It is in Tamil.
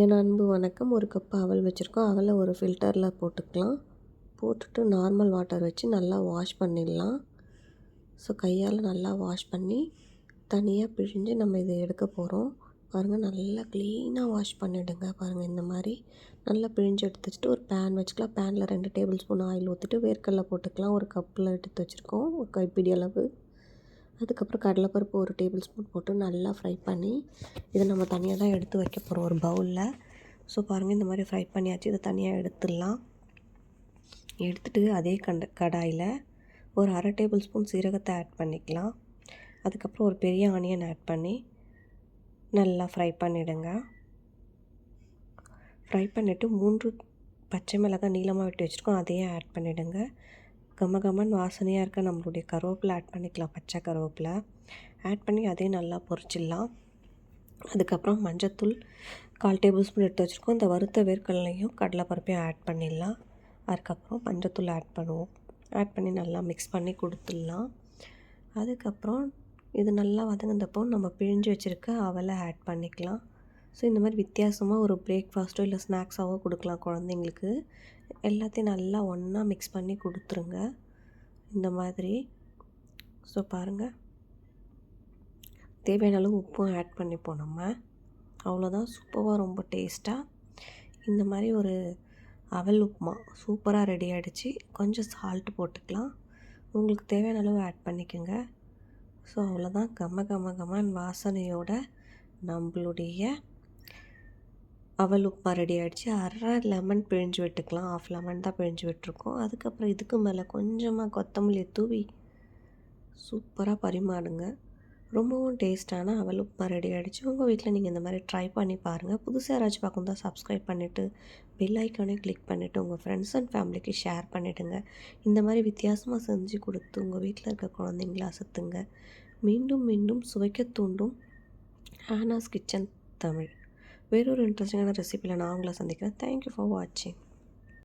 என் அன்பு வணக்கம். ஒரு கப் அவல் வச்சுருக்கோம். அவலை ஒரு ஃபில்டரில் போட்டுக்கலாம். போட்டுட்டு நார்மல் வாட்டர் வச்சு நல்லா வாஷ் பண்ணிடலாம். ஸோ கையால் நல்லா வாஷ் பண்ணி தனியாக பிழிஞ்சு நம்ம இதை எடுக்க போகிறோம் பாருங்கள் நல்லா க்ளீனாக வாஷ் பண்ணிவிடுங்க பாருங்கள் இந்த மாதிரி நல்லா பிழிஞ்சு எடுத்து வச்சுட்டு ஒரு பேன் வச்சுக்கலாம். பேனில் ரெண்டு டேபிள் ஸ்பூன் ஆயில் ஊற்றிட்டு வேர்க்கடலை போட்டுக்கலாம். ஒரு கப்பில் எடுத்து வச்சுருக்கோம். ஒரு கைப்பிடி அளவு. அதுக்கப்புறம் கடலைப்பருப்பு ஒரு டேபிள் ஸ்பூன் போட்டு நல்லா ஃப்ரை பண்ணி இதை நம்ம தனியாக தான் எடுத்து வைக்க போகிறோம் ஒரு பவுலில். ஸோ பாருங்கள் இந்த மாதிரி ஃப்ரை பண்ணியாச்சு. இதை தனியாக எடுத்துடலாம். எடுத்துகிட்டு அதே கண்ட கடாயில் ஒரு அரை டேபிள் ஸ்பூன் சீரகத்தை ஆட் பண்ணிக்கலாம். அதுக்கப்புறம் ஒரு பெரிய ஆனியன் ஆட் பண்ணி நல்லா ஃப்ரை பண்ணிவிடுங்க ஃப்ரை பண்ணிவிட்டு மூன்று பச்சை மிளகாய் நீளமாக வெட்டி வச்சுருக்கோம். அதையே ஆட் பண்ணிவிடுங்க கம கமன் வாசனையாக இருக்க நம்மளுடைய கருவேப்பிலை ஆட் பண்ணிக்கலாம். பச்சை கருவேப்பிலை ஆட் பண்ணி அதையும் நல்லா பொரிச்சிடலாம். அதுக்கப்புறம் மஞ்சத்தூள் கால் டேபிள் ஸ்பூன் எடுத்து வச்சுருக்கோம். இந்த வறுத்த வேர்க்கடலையும் கடலைப்பருப்பையும் ஆட் பண்ணிடலாம். அதுக்கப்புறம் மஞ்சத்தூள் ஆட் பண்ணுவோம். ஆட் பண்ணி நல்லா மிக்ஸ் பண்ணி கொடுத்துடலாம். அதுக்கப்புறம் இது நல்லா வதங்கினப்போ நம்ம பிழிஞ்சு வச்சுருக்க அவலை ஆட் பண்ணிக்கலாம். ஸோ இந்த மாதிரி வித்தியாசமாக ஒரு பிரேக்ஃபாஸ்ட்டோ இல்லை ஸ்நாக்ஸாவோ கொடுக்கலாம் குழந்தைங்களுக்கு. எல்லாத்தையும் நல்லா ஒன்றா மிக்ஸ் பண்ணி கொடுத்துருங்க. இந்த மாதிரி. ஸோ பாருங்கள் தேவையான அளவு உப்பும் ஆட் பண்ணிப்போம் நம்ம. அவ்வளோதான் சூப்பராக ரொம்ப டேஸ்ட்டாக இந்த மாதிரி ஒரு அவல் உப்புமா சூப்பராக ரெடி ஆகிடுச்சு கொஞ்சம் சால்ட் போட்டுக்கலாம். உங்களுக்கு தேவையான அளவு ஆட் பண்ணிக்கோங்க. ஸோ அவ்வளோதான் கம கம கமன் வாசனையோட நம்மளுடைய அவல் உப்புமா ரெடி ஆகிடுச்சு அரை லெமன் பிழிஞ்சு விட்டுக்கலாம். ஆஃப் லெமன் தான் பிழிஞ்சு விட்டுருக்கோம். அதுக்கப்புறம் இதுக்கு மேலே கொஞ்சமாக கொத்தமல்லி தூவி சூப்பராக பரிமாறுங்க. ரொம்பவும் டேஸ்ட்டான அவல் உப்புமா ரெடி ஆகிடுச்சு உங்கள் வீட்டில் நீங்கள் இந்த மாதிரி ட்ரை பண்ணி பாருங்கள் புதுசாக யாராச்சும் பார்க்கணும் தான் சப்ஸ்கிரைப் பண்ணிவிட்டு பெல் ஐக்கானே கிளிக் பண்ணிவிட்டு உங்கள் ஃப்ரெண்ட்ஸ் அண்ட் ஃபேமிலிக்கு ஷேர் பண்ணிவிடுங்க இந்த மாதிரி வித்தியாசமாக செஞ்சு கொடுத்து உங்கள் வீட்டில் இருக்க குழந்தைங்கள அசத்துங்க. மீண்டும் மீண்டும் சுவைக்க தூண்டும் ஹானாஸ் கிச்சன் தமிழ். வேறொரு இன்ட்ரெஸ்டிங்கான ரெசிபியில் நான் உங்களை சந்திக்கிறேன். தேங்க்யூ ஃபார் வாட்சிங்